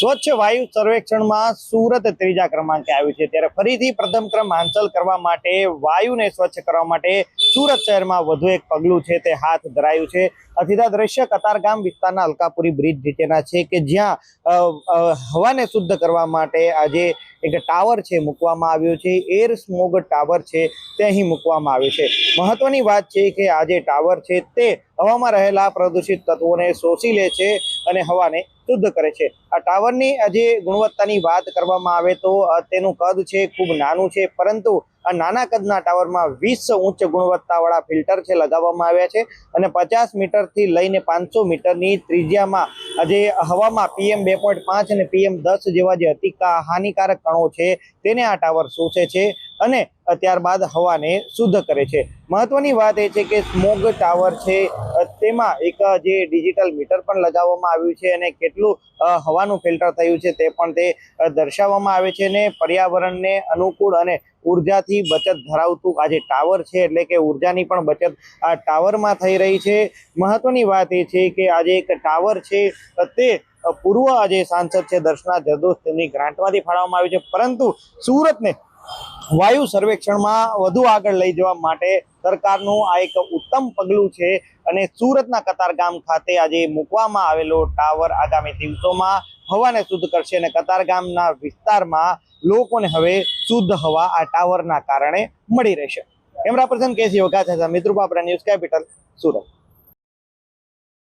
સ્વચ્છ વાયુ સર્વેક્ષણમાં સુરત ત્રીજા ક્રમાંકે આવ્યું છે. ત્યારે ફરીથી પ્રથમ ક્રમ હાંસલ કરવા માટે, વાયુને સ્વચ્છ કરવા માટે સુરત શહેરમાં વધુ એક પગલું છે તે હાથ ધરાયું છે. આ સીધા દ્રશ્ય કતારગામ વિસ્તારના અલકાપુરી બ્રિજ નીચેના છે કે જ્યાં હવાને શુદ્ધ કરવા માટે આજે એક ટાવર છે મૂકવામાં આવ્યો છે. એર સ્મોગ ટાવર છે તે અહીં મૂકવામાં આવ્યો છે. મહત્વની વાત છે કે આ જે ટાવર છે તે હવામાં રહેલા પ્રદૂષિત તત્વોને શોષી લે છે અને હવાને શુદ્ધ કરે છે. આ ટાવરની આજે ગુણવત્તાની વાત કરવામાં આવે તો તેનું કદ છે ખૂબ નાનું છે, પરંતુ આ નાના કદના ટાવરમાં વીસ ઉચ્ચ ગુણવત્તાવાળા ફિલ્ટર છે લગાવવામાં આવ્યા છે અને પચાસ મીટરથી લઈને પાંચસો મીટરની ત્રિજ્યામાં જે હવામાં પીએમ બે પોઈન્ટ પાંચ અને પીએમ દસ જેવા જે અતિ હાનિકારક કણો છે, તેને આ ટાવર શોષે છે. અને ત્યારબાદ હવાને શુદ્ધ કરે છે. મહત્વની વાત એ છે કે સ્મોગ ટાવર છે તેમાં એક જે ડિજિટલ મીટર પણ લગાવવામાં આવ્યું છે અને કેટલું હવાનું ફિલ્ટર થયું છે તે પણ તે દર્શાવવામાં આવે છે અને પર્યાવરણને અનુકૂળ અને ઉર્જાથી બચત ધરાવતું આ જે ટાવર છે એટલે કે ઉર્જાની પણ બચત આ ટાવરમાં થઈ રહી છે. મહત્વની વાત એ છે કે આજે એક ટાવર છે તે પૂર્વ આજે સાંસદ છે દર્શના જરદોસ તેમની ગ્રાન્ટમાંથી ફાળવવામાં આવ્યું છે. પરંતુ સુરતને વાયુ સર્વેક્ષણમાં વધુ આગળ લઈ જવા માટે સરકારનું આ એક ઉત્તમ પગલું છે અને સુરતના કતારગામ ખાતે આજે મૂકવામાં આવેલો ટાવર આગામી દિવસોમાં હવાને શુદ્ધ કરશે અને કતારગામના વિસ્તારમાં લોકોને હવે શુદ્ધ હવા આ ટાવરના કારણે મળી રહેશે. કેમેરા પર્સન કેસી વઘા છે બાપરા ન્યૂઝ કેપિટલ સુરત.